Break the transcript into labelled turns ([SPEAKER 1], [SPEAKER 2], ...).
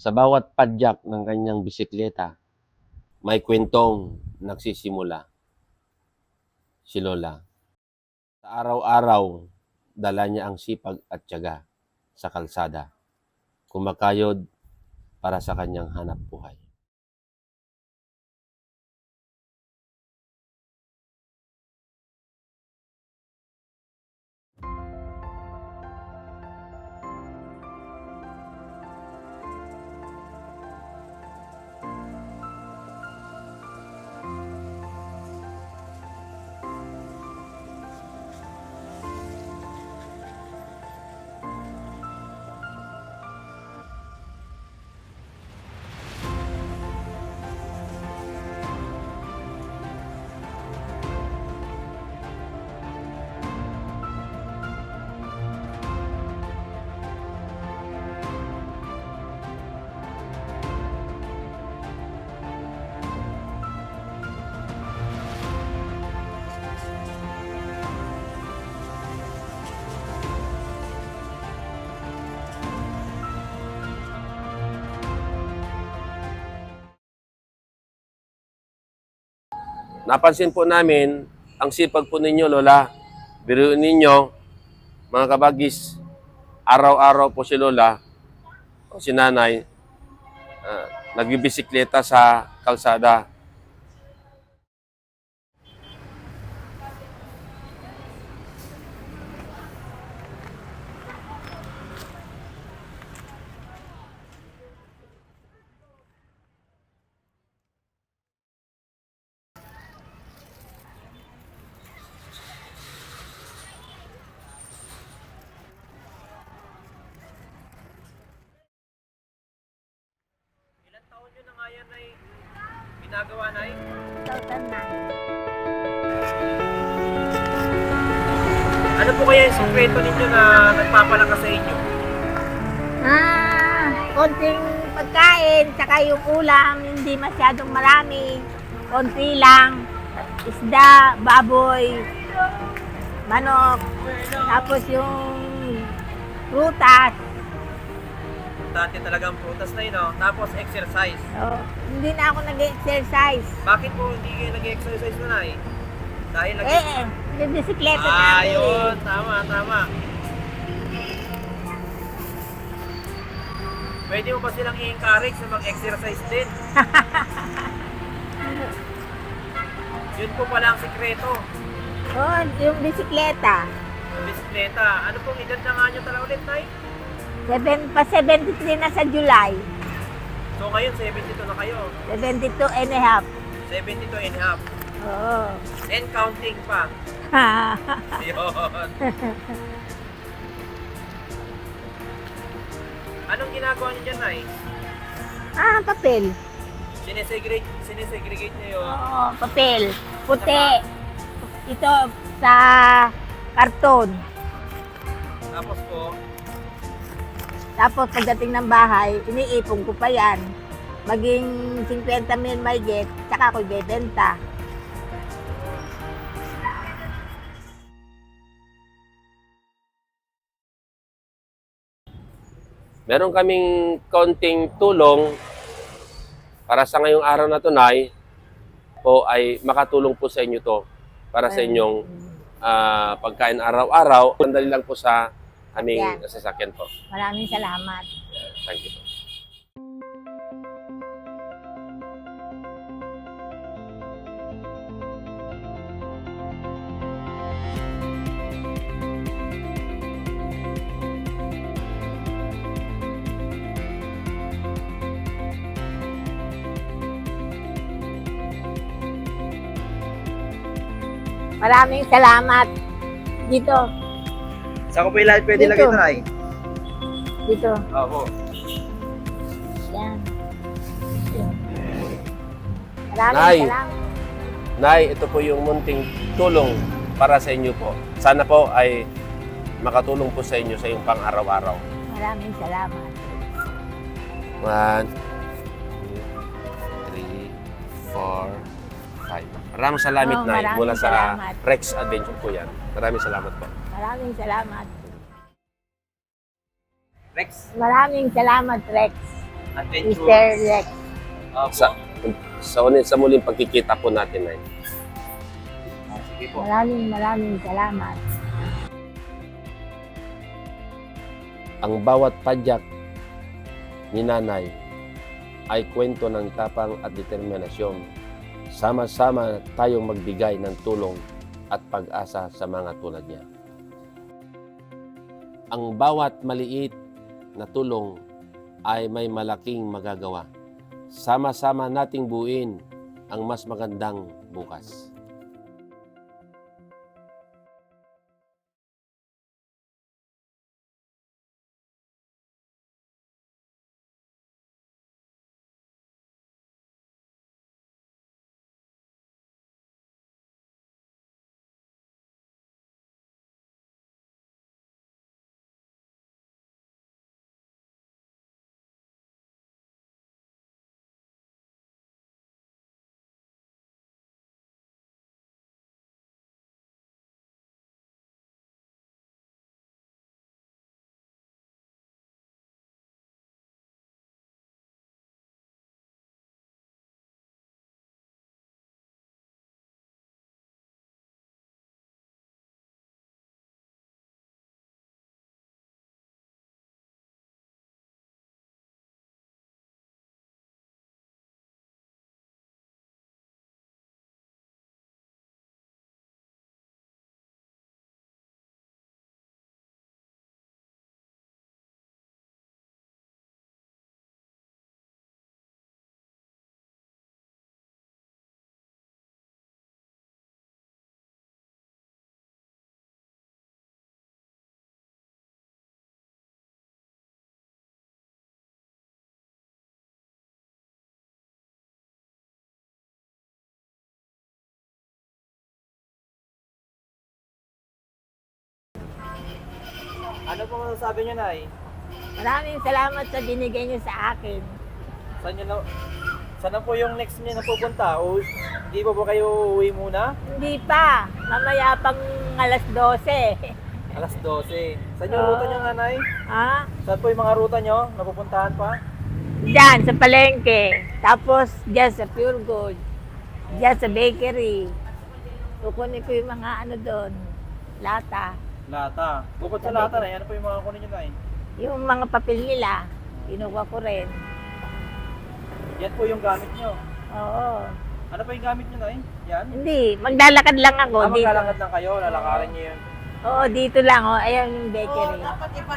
[SPEAKER 1] Sa bawat padyak ng kanyang bisikleta, may kwentong nagsisimula. Si Lola. Sa araw-araw, dala niya ang sipag at tiyaga sa kalsada. Kumakayod para sa kanyang hanap buhay. Napansin po namin ang sipag po ninyo, Lola. Biruin ninyo, mga kabagis, araw-araw po si Lola o si Nanay ah, nagbibisikleta sa kalsada.
[SPEAKER 2] Taon nyo na nga yan ay ginagawa na eh?
[SPEAKER 3] 2009.
[SPEAKER 2] Ano po kaya yung sekreto ninyo na nagpapalakas sa inyo?
[SPEAKER 3] Ah, konting pagkain, saka yung ulam, hindi masyadong marami. Konti lang. Isda, baboy, manok, tapos yung prutas.
[SPEAKER 2] Dati talagang prutas na yun, no? Tapos exercise.
[SPEAKER 3] So, hindi na ako nag-exercise.
[SPEAKER 2] Bakit po hindi kayo nag-exercise na na eh? Dahil lagi...
[SPEAKER 3] Eh, eh, yung bisikleta
[SPEAKER 2] ah,
[SPEAKER 3] natin.
[SPEAKER 2] yun. Tama, tama. Pwede mo ba silang i-encourage na mag-exercise din? yun po pala ang sekreto.
[SPEAKER 3] Oh, yung bisikleta.
[SPEAKER 2] Ang bisikleta. Ano pong edad na nga nyo tala ulit, Nay?
[SPEAKER 3] Seven, pa 73 na sa July.
[SPEAKER 2] So ngayon, 72 na kayo.
[SPEAKER 3] 72 and a half.
[SPEAKER 2] 72 and a half.
[SPEAKER 3] Oo.
[SPEAKER 2] And counting pa. Yun. Anong ginagawa niyo dyan, Nay?
[SPEAKER 3] ah, papel.
[SPEAKER 2] Sinesegregate, sinesegregate niyo yun.
[SPEAKER 3] Oo, papel. Puti. Ito sa karton.
[SPEAKER 2] Tapos po,
[SPEAKER 3] Tapos pagdating ng bahay, iniipon ko pa yan. Maging 50 mil may get, tsaka ako'y bebenta.
[SPEAKER 1] Meron kaming konting tulong para sa ngayong araw na to, Nay, po ay makatulong po sa inyo to para sa inyong ah, pagkain araw-araw. Sandali lang po sa aming
[SPEAKER 3] Yan.
[SPEAKER 1] sasakyan po.
[SPEAKER 3] Maraming salamat.
[SPEAKER 1] Thank you po.
[SPEAKER 3] Maraming salamat. Dito,
[SPEAKER 2] saan ko po ilahat pwede
[SPEAKER 3] Dito.
[SPEAKER 2] lagay ito, Nay?
[SPEAKER 3] dito.
[SPEAKER 2] Oo.
[SPEAKER 3] Yan. Maraming
[SPEAKER 1] Nay.
[SPEAKER 3] salamat.
[SPEAKER 1] Nay, ito po yung munting tulong para sa inyo po. Sana po ay makatulong po sa inyo sa iyong pang-araw-araw.
[SPEAKER 3] Maraming salamat.
[SPEAKER 1] One, two, three, four, five. Maraming salamat,
[SPEAKER 3] Oh,
[SPEAKER 1] Nay.
[SPEAKER 3] maraming
[SPEAKER 1] Mula sa
[SPEAKER 3] salamat.
[SPEAKER 1] Rex Adventure po yan. Maraming salamat po.
[SPEAKER 3] Maraming salamat.
[SPEAKER 2] Rex,
[SPEAKER 3] Maraming salamat, Rex.
[SPEAKER 2] Adventure.
[SPEAKER 3] Mr. Lex.
[SPEAKER 2] Opo.
[SPEAKER 1] Sa, sa, ulit, sa muling pagkikita po natin, Nay.
[SPEAKER 2] Sige po.
[SPEAKER 3] Maraming maraming salamat.
[SPEAKER 1] Ang bawat padyak ni Nanay ay kwento ng tapang at determinasyon. Sama-sama tayong magbigay ng tulong at pag-asa sa mga tulad niya. Ang bawat maliit na tulong ay may malaking magagawa. Sama-sama nating buuin ang mas magandang bukas.
[SPEAKER 2] Ano po masasabi niyo, Nay?
[SPEAKER 3] Maraming salamat sa binigay niyo sa akin.
[SPEAKER 2] Saan niyo na... Saan na po yung next niyo na pupunta? O hindi po kayo uuwi muna?
[SPEAKER 3] Hindi pa. Mamaya pang alas 12.
[SPEAKER 2] Alas 12. Saan yung
[SPEAKER 3] Ah.
[SPEAKER 2] ruta niyo, Nanay?
[SPEAKER 3] ha?
[SPEAKER 2] Saan po yung mga ruta niyo? Napupuntahan pa?
[SPEAKER 3] Diyan, sa palengke. Tapos, diyan sa Pure Gold. Diyan sa bakery. Kukunin ko yung mga ano doon. Lata.
[SPEAKER 2] Lata. Bukod sa lata. Nay, ano po yung mga kunin niyo, Nay?
[SPEAKER 3] Yung mga papel nila, kinuha ko rin.
[SPEAKER 2] Yan po yung gamit niyo.
[SPEAKER 3] Oo.
[SPEAKER 2] Ano po yung gamit niyo, Nay? Yan?
[SPEAKER 3] Hindi, maglalakad lang ako
[SPEAKER 2] Ah,
[SPEAKER 3] dito.
[SPEAKER 2] maglalakad lang kayo, lalakarin niyo yun.
[SPEAKER 3] Oo, dito lang. Oh. Ayan yung bakery.
[SPEAKER 4] dapat ipa